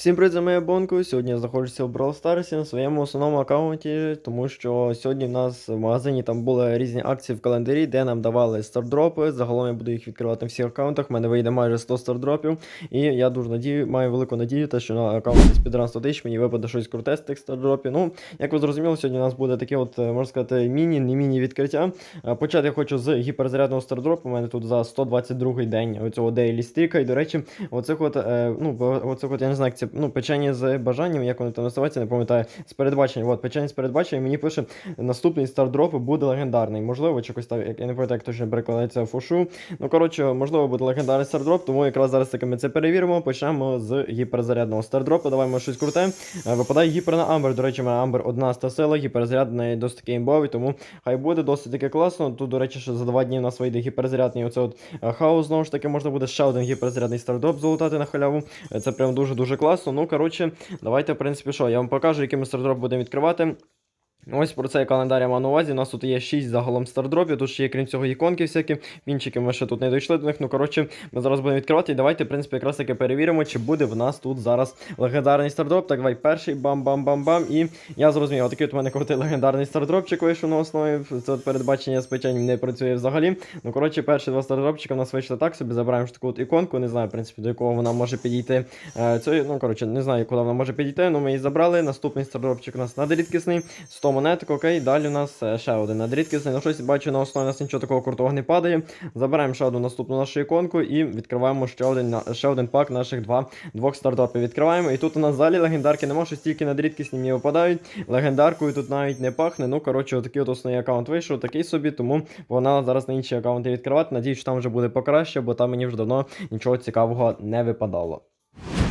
Всім привіт, за моє бонку. Сьогодні я знаходжуся в Brawl Stars на своєму основному аккаунті, тому що сьогодні в нас в магазині там були різні акції в календарі, де нам давали стардропи. Загалом я буду їх відкривати на всіх аккаунтах. У мене вийде майже 100 стардропів. І я дуже надію, маю велику надію, те, що на аккаунті Speedrun 100 тисяч мені випаде щось круте з тих стардропів. Ну, як ви зрозуміли, сьогодні у нас буде таке, от, е, можна сказати, міні, не міні відкриття. Е, Почати я хочу з гіперзарядного стардропу. У мене тут за 122 день оцього дейлі стріка. І, до речі, оцих от, е, ну, оцих от, я не знаю, як це, ну, печені з бажанням, як вони там називаються, не пам'ятаю, з передбаченням. От, печені з передбаченням, мені пише, наступний стардроп буде легендарний. Можливо, чи якось так, я не пам'ятаю, як точно перекладається фушу. Ну, коротше, можливо, буде легендарний стардроп, тому якраз зараз таки ми це перевіримо. Почнемо з гіперзарядного стардропу. Давай щось круте. Е, Випадає гіпер на Амбер. До речі, мене Амбер одна ста сила, гіперзаряд неї досить таки імбовий, тому хай буде досить таки класно. Тут, до речі, ще за два дні у нас вийде гіперзарядний оце от е, хаос. Знову ж таки, можна буде ще один гіперзарядний стардроп залутати на халяву. Е, Це прям дуже-дуже класно. Ну, коротше, давайте, в принципі, що, я вам покажу, який ми стардроп будемо відкривати. Ось про цей календар я маю на увазі. У нас тут є 6 загалом стардропів. Тут ще є, крім цього, іконки всякі. Вінчики ми ще тут не дійшли до них. Ну, коротше, ми зараз будемо відкривати. І давайте, в принципі, якраз таки перевіримо, чи буде в нас тут зараз легендарний стардроп. Так, давай перший бам-бам-бам-бам. І я зрозумів, отакий от у мене крутий легендарний стардропчик вийшов на основі. Це от передбачення з печенням не працює взагалі. Ну, коротше, перші два стардропчика у нас вийшли так собі. Забираємо ж таку от іконку. Не знаю, в принципі, до якого вона може підійти. Це, ну, коротше, не знаю, куди вона може підійти. Ну, ми її забрали. Наступний стардропчик у нас надрідкісний. 100 монеток, окей. Далі у нас е, ще один надрідкісний. Ну, щось бачу, на основі у нас нічого такого крутого не падає. Забираємо ще одну наступну нашу іконку і відкриваємо ще один, на- ще один пак наших два, двох стартопів. Відкриваємо. І тут у нас залі легендарки нема, що стільки надрідкісні мені випадають. Легендаркою тут навіть не пахне. Ну, коротше, отакий от основний аккаунт вийшов, такий собі, тому вона зараз на інші аккаунти відкривати. Надіюсь, що там вже буде покраще, бо там мені вже давно нічого цікавого не випадало.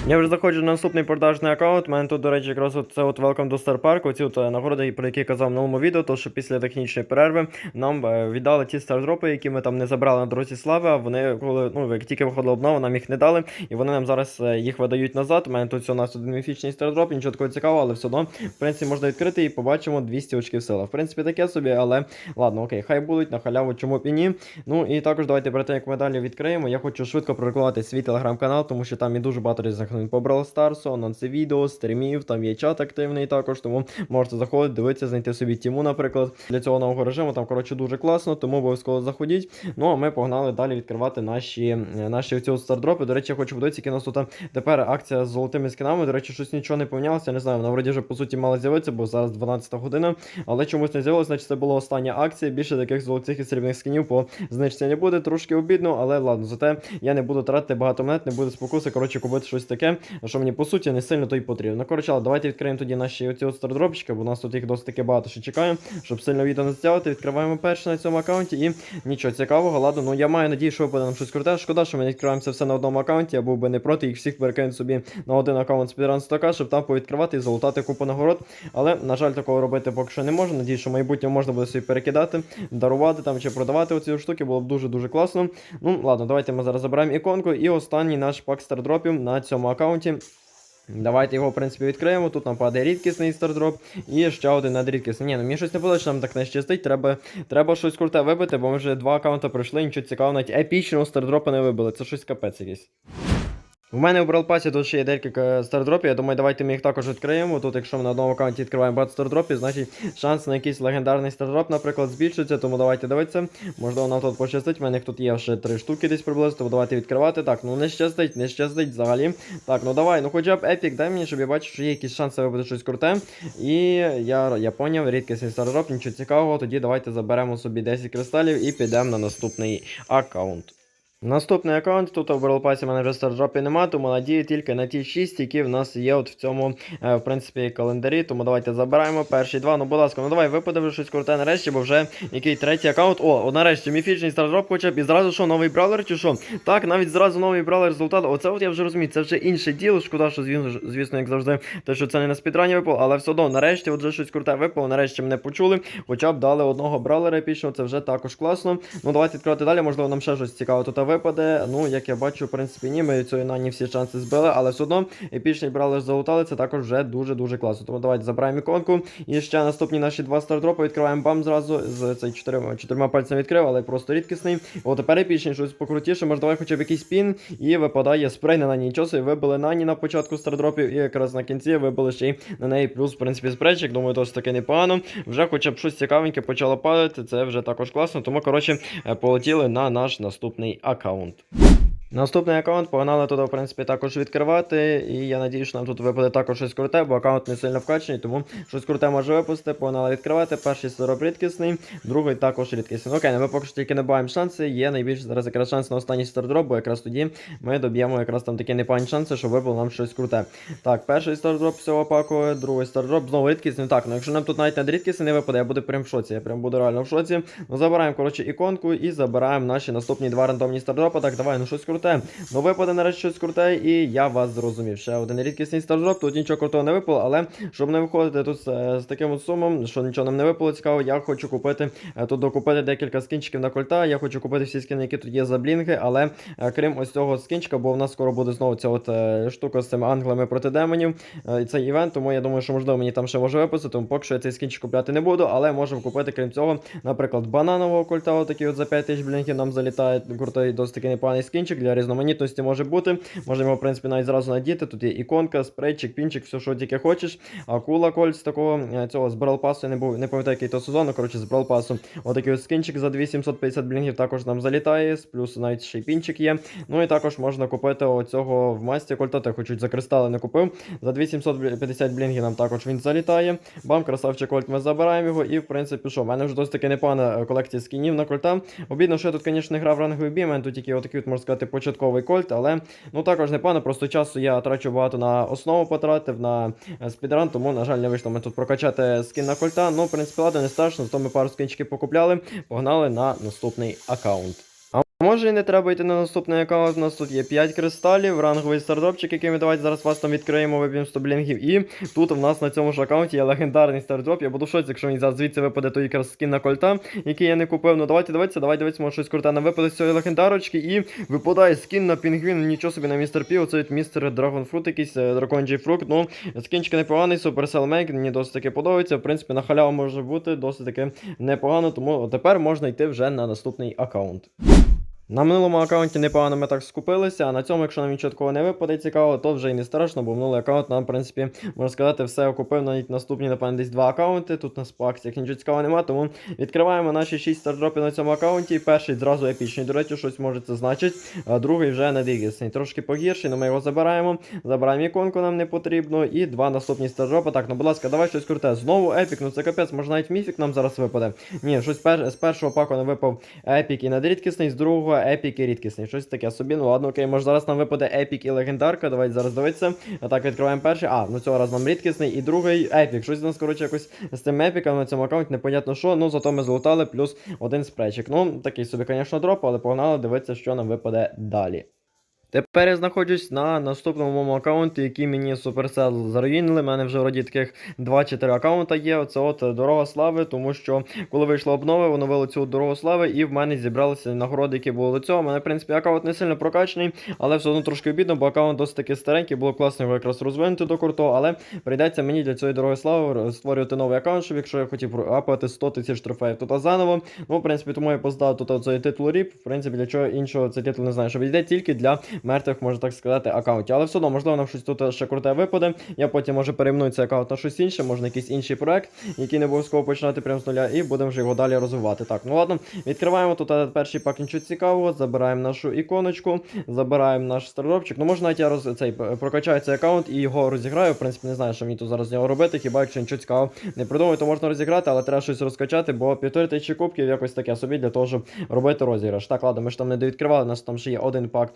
Я вже заходжу на наступний продажний аккаунт. У мене тут, до речі, якраз це от Welcome до Star Park. Ці от е, нагороди, про які казав в новому відео, то що після технічної перерви нам е, віддали ті стардропи, які ми там не забрали на дорозі слави. А вони, коли ну, як тільки виходила обнова, нам їх не дали, і вони нам зараз е, їх видають назад. У мене тут у нас один міфічний стардроп, нічого такого цікавого, але все одно, в принципі, можна відкрити і побачимо 200 очків сила. В принципі, таке собі, але ладно, окей, хай будуть на халяву, чому б і ні. Ну і також давайте перед тим, як ми далі відкриємо. Я хочу швидко прорекламувати свій телеграм-канал, тому що там є дуже багато різних новин по Brawl Stars, анонси відео, стрімів, там є чат активний також, тому можете заходити, дивитися, знайти собі тіму, наприклад. Для цього нового режиму там, коротше, дуже класно, тому обов'язково заходіть. Ну а ми погнали далі відкривати наші, е, наші цього стардропи. До речі, я хочу подивитися, які у нас тут тепер акція з золотими скінами. До речі, щось нічого не помінялося. Не знаю, вона вроді вже по суті мала з'явитися, бо зараз 12 година. Але чомусь не з'явилося, значить це була остання акція. Більше таких золотих і срібних скінів по знижці не буде. Трошки обідно, але ладно, зате я не буду тратити багато монет, не буде спокуси. Коротше, купити щось таке, що мені по суті не сильно то й потрібно. Коротше, але давайте відкриємо тоді наші оці от стардропчики, бо у нас тут їх досить таки багато що чекає, щоб сильно відео не затягувати. Відкриваємо перше на цьому аккаунті і нічого цікавого. Ладно, ну я маю надію, що випаде нам щось круте. Шкода, що ми не відкриваємо все на одному аккаунті. Я був би не проти їх всіх перекинути собі на один аккаунт Speedrun 100 щоб там повідкривати і залутати купу нагород. Але, на жаль, такого робити поки що не можу. Надіюсь, що в майбутньому можна буде собі перекидати, дарувати там чи продавати оці штуки, було б дуже-дуже класно. Ну, ладно, давайте ми зараз забираємо іконку. І останній наш пак стардропів на цьому аккаунті. Давайте його, в принципі, відкриємо. Тут нам падає рідкісний стардроп і ще один надрідкісний. Ні, ну мені щось не подобається, що нам так не щастить. Треба, треба щось круте вибити, бо ми вже два аккаунти пройшли, нічого цікавого, навіть епічного стардропа не вибили. Це щось капець якийсь. У мене в Pass тут ще є декілька стардропів. Я думаю, давайте ми їх також відкриємо. Тут, якщо ми на одному аккаунті відкриваємо багато стардропів, значить шанс на якийсь легендарний стардроп, наприклад, збільшується. Тому давайте дивитися. Можливо, нам тут пощастить. У мене тут є ще три штуки десь приблизно, тому давайте відкривати. Так, ну не щастить, не щастить взагалі. Так, ну давай, ну хоча б епік, дай мені, щоб я бачив, що є якісь шанси вибити щось круте. І я, я поняв, рідкісний стардроп, нічого цікавого. Тоді давайте заберемо собі 10 кристалів і підемо на наступний аккаунт. Наступний аккаунт, тут в Brawl Pass у мене вже стардропів нема, тому надію тільки на ті 6, які в нас є от в цьому, е, в принципі, календарі. Тому давайте забираємо перші два. Ну, будь ласка, ну давай випаде вже щось круте нарешті, бо вже який третій аккаунт. О, нарешті міфічний стардроп хоча б. І зразу що, новий бравлер чи що? Так, навіть зразу новий бравлер результат. Оце от я вже розумію, це вже інше діло. Шкода, що звісно, як завжди, те, що це не на спідрані випало, але все одно, нарешті, от вже щось круте випало, нарешті мене почули. Хоча б дали одного бравлера епічного, це вже також класно. Ну давайте відкривати далі, можливо, нам ще щось цікаве тут випаде. Ну, як я бачу, в принципі, ні, ми цієї нані всі шанси збили, але все одно епічний брали залутали, це також вже дуже-дуже класно. Тому давайте забираємо іконку. І ще наступні наші два стардропи відкриваємо бам зразу з цей чотирма, чотирма пальцями відкрив, але просто рідкісний. О, тепер епічний, щось покрутіше, може давай хоча б якийсь пін, і випадає спрей на нані. Нічого собі, вибили нані на початку стардропів, і якраз на кінці вибили ще й на неї плюс, в принципі, спрейчик. Думаю, досить таки непогано. Вже хоча б щось цікавеньке почало падати, це вже також класно. Тому, коротше, е, полетіли на наш наступний аккаунт. Наступний аккаунт погнали туди, в принципі, також відкривати. І я надію, що нам тут випаде також щось круте, бо аккаунт не сильно вкачаний, тому щось круте може випустити. Погнали відкривати. Перший сироп рідкісний, другий також рідкісний. Окей, ну ми поки що тільки не баємо шанси. Є найбільше зараз якраз шанс на останній стардроп, бо якраз тоді ми доб'ємо якраз там такі непогані шанси, щоб випало нам щось круте. Так, перший стардроп всього паку, другий стардроп, знову рідкісний. Так, ну якщо нам тут навіть не рідкісний не випаде, я буду прям в шоці. Я прям буду реально в шоці. Ну забираємо, коротше, іконку і забираємо наші наступні два рандомні стардропи. Так, давай, ну щось круте. Ну випаде нарешті щось круте, і я вас зрозумів. Ще один рідкісний стардроп, тут нічого крутого не випало, але щоб не виходити тут з, з таким от сумом, що нічого нам не випало цікаво, я хочу купити е, тут докупити декілька скінчиків на кольта. Я хочу купити всі скини, які тут є за блінги, але е, крім ось цього скінчика, бо в нас скоро буде знову ця от е, штука з цими англами проти демонів. е, І цей івент, тому я думаю, що можливо мені там ще може випустити, тому поки що я цей скінчик купляти не буду, але можемо купити, крім цього, наприклад, бананового кольта, отакий от за 5 тисяч блінків нам залітає. Крутий, досить такий непоганий скінчик для різноманітності може бути. Його, в принципі, навіть зразу надіти. Тут є іконка, спрейчик, пінчик, все, що тільки хочеш. Акула кольт з такого е, цього з Брал Пасу, не був, не пам'ятаю, який то сезон, ну, коротше, з Брал Пасу. Отакий от скінчик за 2750 блінгів також нам залітає, плюс навіть ще й пінчик є. Ну і також можна купити оцього в масті кольта, так хоч за кристали не купив. За 2750 блінгів нам також він залітає. Бам, красавчик кольт, ми забираємо його. І в принципі, що, в мене вже досить таки непогана колекція скінів на кольта. Обідно, що я тут, звісно, не грав ранговий бій, мене тут тільки отакий, от, можна сказати, початковий кольт, але ну також непогано, просто часу я трачу багато на основу потратив, на е, спідран, тому, на жаль, не вийшло ми тут прокачати скін на кольта. Ну, в принципі, ладно, не страшно, зато ми пару скінчиків покупляли, погнали на наступний аккаунт. Може і не треба йти на наступний аккаунт, у нас тут є 5 кристалів, ранговий стардропчик, який ми давайте зараз вас там відкриємо, виб'ємо 100 блінгів. І тут у нас на цьому ж аккаунті є легендарний стардроп. Я буду в шоці, якщо мені зараз звідси випаде той якраз скін на кольта, який я не купив. Ну давайте дивитися, давайте дивитися, може щось круте нам випаде з цієї легендарочки. І випадає скін на пінгвін, нічого собі на містер Пі, оце від містер Драгонфрут, якийсь е, дракончий фрукт. Ну, скінчик непоганий, Supercell Make, мені досить таки подобається. В принципі, на халяву може бути досить таки непогано, тому тепер можна йти вже на наступний аккаунт. На минулому аккаунті непогано ми так скупилися, а на цьому, якщо нам нічого не випаде цікаво, то вже і не страшно, бо минулий аккаунт нам, в принципі, можна сказати, все окупив навіть наступні, напевно, десь два аккаунти. Тут нас по акціях нічого цікавого немає, тому відкриваємо наші 6 стардропів на цьому аккаунті. Перший зразу епічний, до речі, щось може це значить. А другий вже не дігісний. Трошки погірший, але ми його забираємо. Забираємо іконку, нам не потрібно. І два наступні стардропи. Так, ну будь ласка, давай щось круте. Знову епік, ну це капець, може навіть міфік нам зараз випаде. Ні, щось з першого паку нам випав епік і надрідкісний, з другого епік і рідкісний. Щось таке собі. Ну ладно, окей, може зараз нам випаде епік і легендарка. Давайте зараз дивитися. А так відкриваємо перший. А, ну цього разу нам рідкісний і другий епік. Щось у нас, коротше, якось з цим епіком на цьому аккаунті, непонятно що. Ну зато ми злутали плюс один спречик. Ну, такий собі, звісно, дроп, але погнали дивитися, що нам випаде далі. Тепер я знаходжусь на наступному моєму аккаунті, який мені Supercell заруїнили. У мене вже вроді таких 2-4 аккаунта є. Оце от дорога слави, тому що коли вийшла обнова, оновили цю дорогу слави, і в мене зібралися нагороди, які були до цього. У мене, в принципі, аккаунт не сильно прокачаний, але все одно трошки обідно, бо аккаунт досить таки старенький, було класно його якраз розвинути до крутого, але прийдеться мені для цієї дороги слави створювати новий аккаунт, щоб якщо я хотів апати 100 тисяч трофеїв тут заново. Ну, в принципі, тому я поздав тут цей титул ріп. В принципі, для чого іншого цей титул не знаю, що йде тільки для мертвих, можна так сказати, аккаунтів. Але все одно, можливо, нам щось тут ще круте випаде. Я потім може перейменую цей аккаунт на щось інше, можна якийсь інший проект, який не обов'язково починати прямо з нуля, і будемо вже його далі розвивати. Так, ну ладно, відкриваємо тут е, перший пак нічого цікавого, забираємо нашу іконочку, забираємо наш стардропчик. Ну, може навіть я роз... цей прокачаю цей аккаунт і його розіграю. В принципі, не знаю, що мені тут зараз з нього робити. Хіба якщо нічого цікавого не придумаю, то можна розіграти, але треба щось розкачати, бо півтори тисячі кубків якось таке собі для того, щоб робити розіграш. Так, ладно, ми ж там не довідкривали, у нас там ще є один пак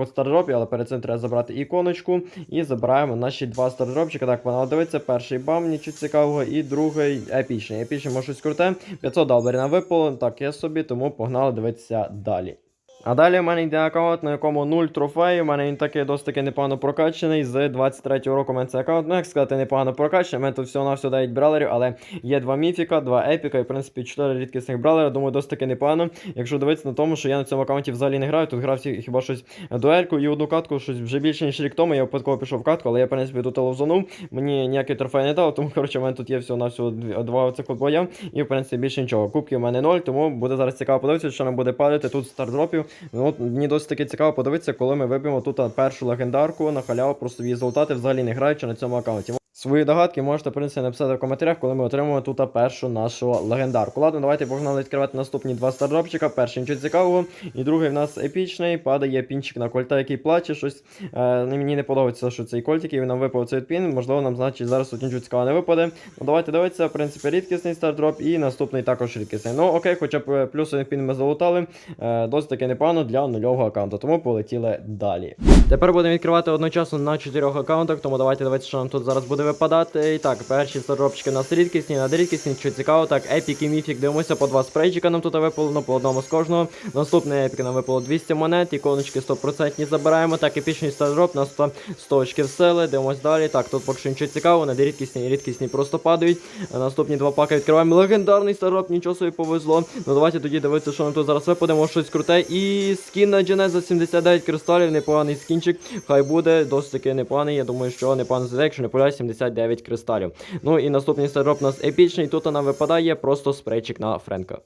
оцих от стардропі, але перед цим треба забрати іконочку і забираємо наші два стардропчика. Так, вона дивиться, перший бам, нічого цікавого, і другий епічний. Епічний може щось круте. 500 доларів нам випало. Так, я собі, тому погнали дивитися далі. А далі в мене йде аккаунт, на якому 0 трофеїв. У мене він такий досить таки непогано прокачаний. З 23-го року у мене цей аккаунт, ну як сказати, непогано прокачаний. У мене тут всього на всього 9 бралерів, але є 2 міфіка, 2 епіка і в принципі 4 рідкісних бралера. Думаю, досить таки непогано. Якщо дивитися на тому, що я на цьому аккаунті взагалі не граю, тут грав хіба щось дуельку і одну катку, щось вже більше ніж рік тому. Я випадково пішов в катку, але я в принципі тут ловзанув. Мені ніякий трофей не дав, тому коротше, у мене тут є всього на всього два оцих боя. І в принципі більше нічого. Кубки у мене 0, тому буде зараз цікаво подивитися, що нам буде падати тут стардропів. Ну, мені досить таки цікаво подивитися, коли ми виб'ємо тут першу легендарку на халяву, просто її золотати, взагалі не граючи на цьому аккаунті. Свої догадки можете в принципі написати в коментарях, коли ми отримаємо тут першу нашу легендарку. Ладно, давайте погнали відкривати наступні два стардропчика. Перший нічого цікавого, і другий в нас епічний. Падає пінчик на кольта, який плаче. Щось е, мені не подобається, що цей кольт, який нам випав цей пін. Можливо, нам значить зараз тут нічого цікавого не випаде. Ну давайте дивитися, в принципі, рідкісний стардроп і наступний також рідкісний. Ну окей, хоча б е, плюсовий пін ми залутали. Е, досить таки непогано для нульового аккаунту, тому полетіли далі. Тепер будемо відкривати одночасно на чотирьох аккаунтах, тому давайте дивитися, що нам тут зараз буде випадати. І так, перші стардропчики у нас рідкісні, надрідкісні, що цікаво. Так, епік і міфік дивимося по два спрейчика нам тут випало, ну по одному з кожного. Наступний епік нам випало 200 монет, іконочки 100% забираємо. Так, епічний стардроп, на 100, 100 очків сили, дивимось далі. Так, тут поки що нічого цікавого, надрідкісні і рідкісні просто падають. Наступні два паки відкриваємо. Легендарний стардроп, нічого собі повезло. Ну давайте тоді дивитися, що нам тут зараз випаде, може щось круте. І скін на Дженез за 79 кристалів, непоганий скінчик. Хай буде, досить таки непоганий. Я думаю, що непоганий за якщо не поляє 79 кристалів. Ну і наступний стардроп у нас епічний. Тут нам випадає просто спрейчик на Френка.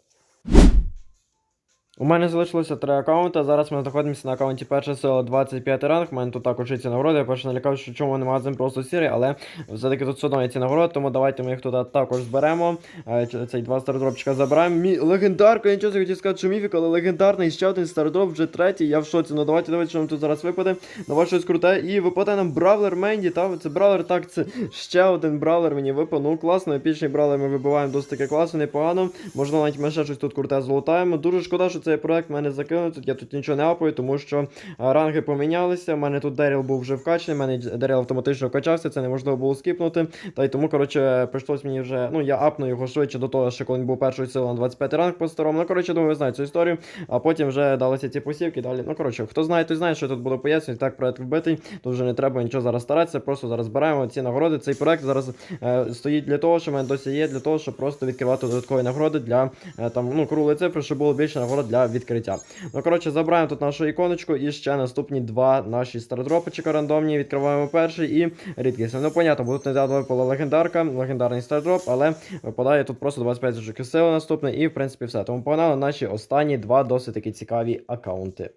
У мене залишилося три аккаунти. Зараз ми знаходимося на аккаунті перша сила 25 ранг. У мене тут також є ці нагороди. Я перше налякав, що чому не магазин просто сірий, але все-таки тут все одно є ці нагороди, тому давайте ми їх туди також зберемо. Е, Цей два стардропчика забираємо. Мі... Легендарка, нічого не хотів сказати, що міфік, але легендарний ще один стардроп, вже третій. Я в шоці. Ну давайте давайте, що нам тут зараз випаде. Давай щось круте. І випаде нам бравлер Менді. Та це бравлер, так, це ще один бравлер мені випав. Ну класно, епічний бравлер ми вибиваємо досить таки класно, непогано. Можливо, навіть ми ще щось тут круте золотаємо. Дуже шкода, що цей проект мене закинув. Тут я тут нічого не апаю, тому що е, ранги помінялися. У мене тут Деріл був вже вкачаний, мене Деріл автоматично вкачався, це неможливо було скіпнути. Та й тому, коротше, прийшлось мені вже. Ну, я апну його швидше до того, що коли він був першою силою на 25 ранг по старому. Ну, коротше, думаю, ви знаєте цю історію. А потім вже далися ці посівки далі. Ну, коротше, хто знає, той знає, що я тут було пояснювати. Так, проект вбитий. Тут вже не треба нічого зараз старатися. Просто зараз збираємо ці нагороди. Цей проект зараз е, стоїть для того, що в мене досі є, для того, щоб просто відкривати додаткові нагороди для е, там, ну, круглої цифри, щоб було більше нагород для відкриття. Ну, коротше, забираємо тут нашу іконочку і ще наступні два наші стардропичика рандомні. Відкриваємо перший і рідкісний. Ну, понятно, будуть не випала легендарка, легендарний стардроп, але випадає тут просто 25 очок сили наступний, і в принципі все. Тому погнали наші останні два досить такі цікаві аккаунти.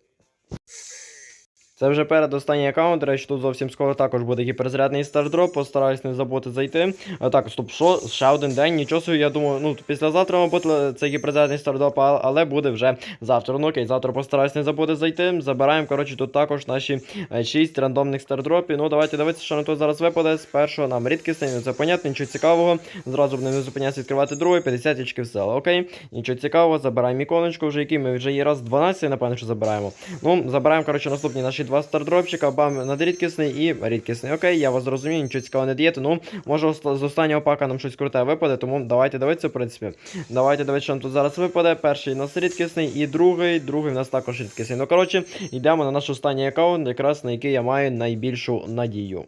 Це вже передостанній аккаунт, речі, тут зовсім скоро також буде гіперзарядний стардроп, постараюсь не забути зайти. А, так, стоп, що? Ще один день, нічого собі, я думаю, ну, післязавтра, мабуть, цей гіперзарядний стардроп, але буде вже завтра. Ну окей, завтра постараюсь не забути зайти. Забираємо, коротше, тут також наші 6 рандомних стардропів. Ну, давайте дивитися, що нам тут зараз випаде. З першого нам рідкісний, ну це понятно, нічого цікавого. Зразу не зупинятися відкривати другий, 50 очків села. Окей, нічого цікавого, забираємо іконочку, вже який ми вже є раз 12, напевно, що забираємо. Ну, забираємо, коротше, наступні наші два стардропчика, бам, надрідкісний і рідкісний. Окей, я вас зрозумію, нічого цікавого не дієте. Ну, може з останнього пака нам щось круте випаде, тому давайте дивитися, в принципі. Давайте дивитися, що нам тут зараз випаде. Перший у нас рідкісний і другий, другий у нас також рідкісний. Ну, коротше, йдемо на наш останній аккаунт, якраз на який я маю найбільшу надію.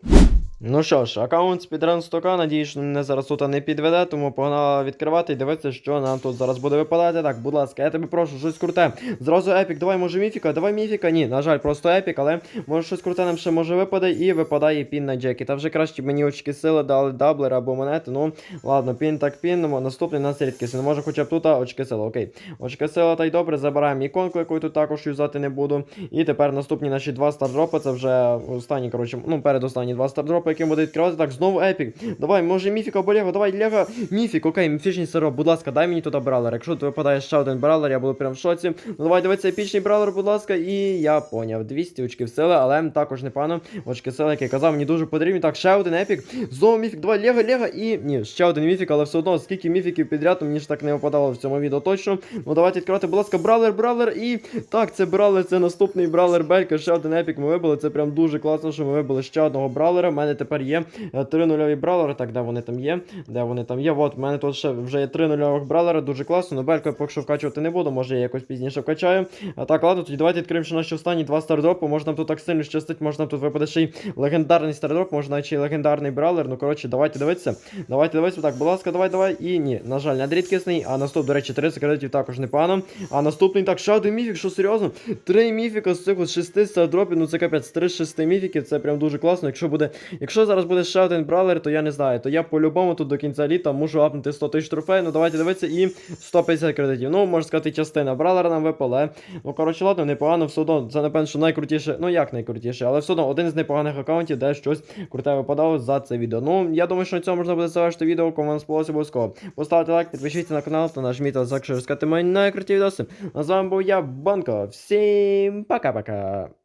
Ну що ж, аккаунт спідран стока, надію, що мене зараз тут не підведе, тому погнала відкривати і дивитися, що нам тут зараз буде випадати. Так, будь ласка, я тебе прошу, щось круте. Зразу епік, давай, може міфіка, давай міфіка. Ні, на жаль, просто епік, але може щось круте нам ще може випаде і випадає пін на Джекі. Та вже краще б мені очки сили дали даблер або монети. Ну, ладно, пін так пін, наступний нас рідкість. Ну, може хоча б тут очки сили, окей. Очки сили, та й добре, забираємо іконку, яку тут також юзати не буду. І тепер наступні наші два стардропи, це вже останні, коротше, ну, передостанні два стардропи, які буде відкривати. Так, знову епік. Давай, може міфік або Лего, давай, Лего, міфік, окей, міфічний сироп, будь ласка, дай мені туди бралер. Якщо тут випадає ще один бралер, я буду прям в шоці. Ну давай дивитися епічний бралер, будь ласка, і я поняв. 200 очків сили, але також непогано. Очки сили, як я казав, мені дуже потрібні. Так, ще один епік. Знову міфік, давай, Лего, Лего, і. Ні, ще один міфік, але все одно, скільки міфіків підряд, мені ж так не випадало в цьому відео точно. Ну давайте відкривати, будь ласка, бралер, бралер, і. Так, це бралер, це наступний бралер Белька, ще один епік ми вибили. Це прям дуже класно, що ми вибили ще одного бралера. У мене тепер є е, три нульові бравлери. Так, де вони там є? Де вони там є? От, в мене тут ще вже є три нульових бравлери, дуже класно. Нобельку я поки що вкачувати не буду, може я якось пізніше вкачаю. А так, ладно, тоді давайте відкриємо ще наші останні два стардропи. Може нам тут так сильно щастить, може нам тут випаде ще й легендарний стардроп, може навіть ще й легендарний бравлер. Ну коротше, давайте дивитися. Давайте дивитися. Так, будь ласка, давай, давай. І ні, на жаль, надрідкісний. А наступ, до речі, 30 кредитів також непогано. А наступний так, один міфік, що серйозно? Три міфіка з цих от шести стардропів, ну це капець, три з шести міфіків, це прям дуже класно. Якщо буде, якщо зараз буде ще один бравлер, то я не знаю, то я по-любому тут до кінця літа можу апнути 100 тисяч трофеїв. Ну давайте дивитися і 150 кредитів. Ну, можна сказати, частина бравлера нам випала. Ну, коротше, ладно, непогано, все одно. Це напевно, що найкрутіше, ну як найкрутіше, але все одно один з непоганих аккаунтів, де щось круте випадало за це відео. Ну, я думаю, що на цьому можна буде завершити відео, кому вам сподобалося обов'язково. Поставте лайк, підпишіться на канал та нажміть на знак, щоб мої найкруті відоси. А з вами був я, Банко. Всім пока-пока.